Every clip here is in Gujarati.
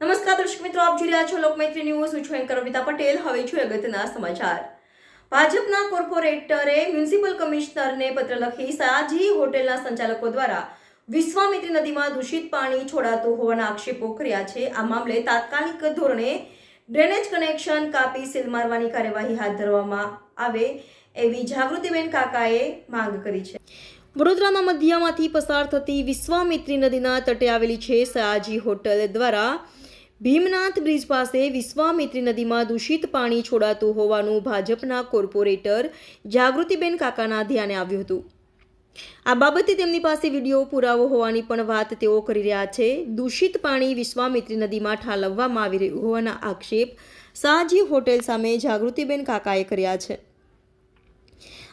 નમસ્કાર દર્શક મિત્રો, આપ જોઈ રહ્યા છો લોકમૈત્રી ન્યૂઝ. હું છું એન્કર અમિતા પટેલ. હવે છું અગત્યના સમાચાર. ભાજપના કોર્પોરેટરે મ્યુનિસિપલ કમિશનરને પત્ર લખી સયાજી હોટેલના સંચાલકો દ્વારા વિશ્વામિત્રી નદીમાં દૂષિત પાણી છોડાતું હોવાના આક્ષેપો કર્યા છે. આ મામલે તાત્કાલિક ધોરણે ડ્રેનેજ કનેક્શન કાપી સીલ મારવાની કાર્યવાહી હાથ ધરવામાં આવે એવી જાગૃતિબેન કાકાએ માંગ કરી છે. વડોદરાના મધ્યમાંથી પસાર થતી વિશ્વામિત્રી નદીના તટે આવેલી છે સયાજી હોટલ દ્વારા ભીમનાથ બ્રિજ પાસે વિશ્વામિત્રી નદીમાં દૂષિત પાણી છોડાતું હોવાનું ભાજપના કોર્પોરેટર જાગૃતિબેન કાકાના ધ્યાને આવ્યું હતું. આ બાબતે તેમની પાસે વીડિયો પુરાવો હોવાની પણ વાત તેઓ કરી રહ્યા છે. દૂષિત પાણી વિશ્વામિત્રી નદીમાં ઠાલવવામાં આવી રહ્યું હોવાના આક્ષેપ સાજી હોટેલ સામે જાગૃતિબેન કાકાએ કર્યા છે.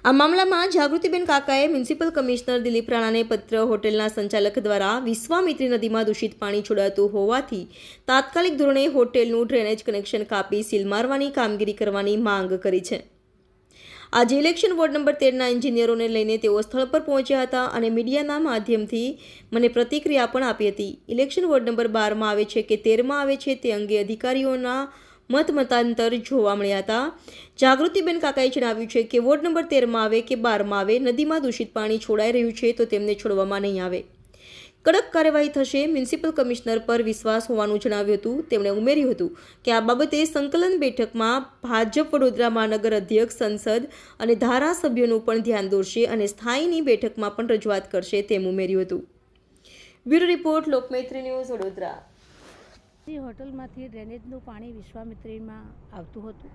આ મામલામાં જાગૃતિબેન કાકાએ મ્યુનિસિપલ કમિશનર દિલીપ રાણાને પત્ર હોટેલના સંચાલક દ્વારા વિશ્વામિત્રી નદીમાં દૂષિત પાણી છોડાતું હોવાથી તાત્કાલિક ધોરણે હોટેલનું ડ્રેનેજ કનેક્શન કાપી સીલ મારવાની કામગીરી કરવાની માંગ કરી છે. આજે ઇલેક્શન વોર્ડ નંબર તેરના એન્જિનિયરોને લઈને તેઓ સ્થળ પર પહોંચ્યા હતા અને મીડિયાના માધ્યમથી મને પ્રતિક્રિયા પણ આપી હતી. ઇલેક્શન વોર્ડ નંબર બારમાં આવે છે કે તેરમાં આવે છે તે અંગે અધિકારીઓના મત મતાંતર જોવા મળ્યા હતા. જાગૃતિબેન કાકાએ જણાવ્યું છે કે વોર્ડ નંબર તેરમાં આવે કે બારમાં આવે, નદીમાં દૂષિત પાણી છોડાઈ રહ્યું છે તો તેમને છોડવામાં નહીં આવે. કડક કાર્યવાહી થશે, મ્યુનિસિપલ કમિશનર પર વિશ્વાસ હોવાનું જણાવ્યું હતું. તેમણે ઉમેર્યું હતું કે આ બાબતે સંકલન બેઠકમાં ભાજપ વડોદરા મહાનગર અધ્યક્ષ, સંસદ અને ધારાસભ્યોનું પણ ધ્યાન દોરશે અને સ્થાયીની બેઠકમાં પણ રજૂઆત કરશે તેમ ઉમેર્યું હતું. Bureau report Lokmaitri news Vadodara. એ હોટલમાંથી ડ્રેનેજનું પાણી વિશ્વામિત્રીમાં આવતું હતું.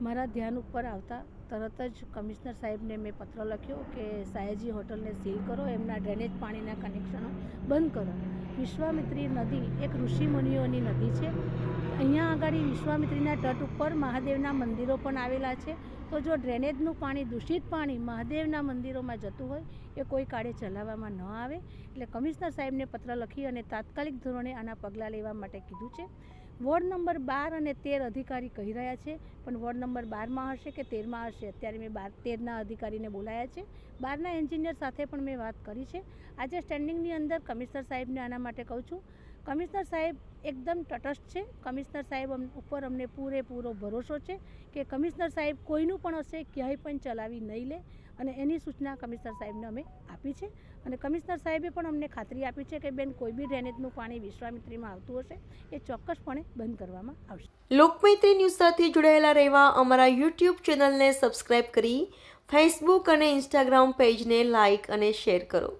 મારા ધ્યાન ઉપર આવતા તરત જ કમિશનર સાહેબને મેં પત્ર લખ્યો કે સાયાજી હોટલને સીલ કરો, એમના ડ્રેનેજ પાણીના કનેક્શનો બંધ કરો. વિશ્વામિત્રી નદી એક ઋષિમુનિઓની નદી છે. અહીંયા આગળ વિશ્વામિત્રીના તટ ઉપર મહાદેવના મંદિરો પણ આવેલા છે. તો જો ડ્રેનેજનું પાણી, દૂષિત પાણી મહાદેવના મંદિરોમાં જતું હોય, એ કોઈ કાળે ચલાવવામાં ન આવે. એટલે કમિશનર સાહેબને પત્ર લખી અને તાત્કાલિક ધોરણે આના પગલાં લેવા માટે કીધું છે. વોર્ડ નંબર બાર અને તેર અધિકારી કહી રહ્યા છે, પણ વોર્ડ નંબર બારમાં હશે કે તેરમાં હશે? અત્યારે મેં બાર, તેરના અધિકારીને બોલાયા છે. બારના એન્જિનિયર સાથે પણ મેં વાત કરી છે. આજે સ્ટેન્ડિંગની અંદર કમિશનર સાહેબને આના માટે કહું છું કમિશનર સાહેબ એકદમ તટસ્થ છે. કમિશનર સાહેબ ઉપર અમને પૂરેપૂરો ભરોસો છે કે કમિશનર સાહેબ કોઈનું પણ હશે, ક્યાંય પણ ચલાવી નહીં લે અને એની સૂચના કમિશનર સાહેબને અમે આપી છે. અને કમિશનર સાહેબે પણ અમને ખાતરી આપી છે કે બેન કોઈ બી ડ્રેનેજનું પાણી વિશ્વામિત્રીમાં આવતું હશે, એ ચોક્કસપણે બંધ કરવામાં આવશે. લોકમૈત્રી ન્યૂઝ સાથે જોડાયેલા રહેવા અમારા યુટ્યુબ ચેનલને સબસ્ક્રાઇબ કરી, ફેસબુક અને ઇન્સ્ટાગ્રામ પેજને લાઇક અને શેર કરો.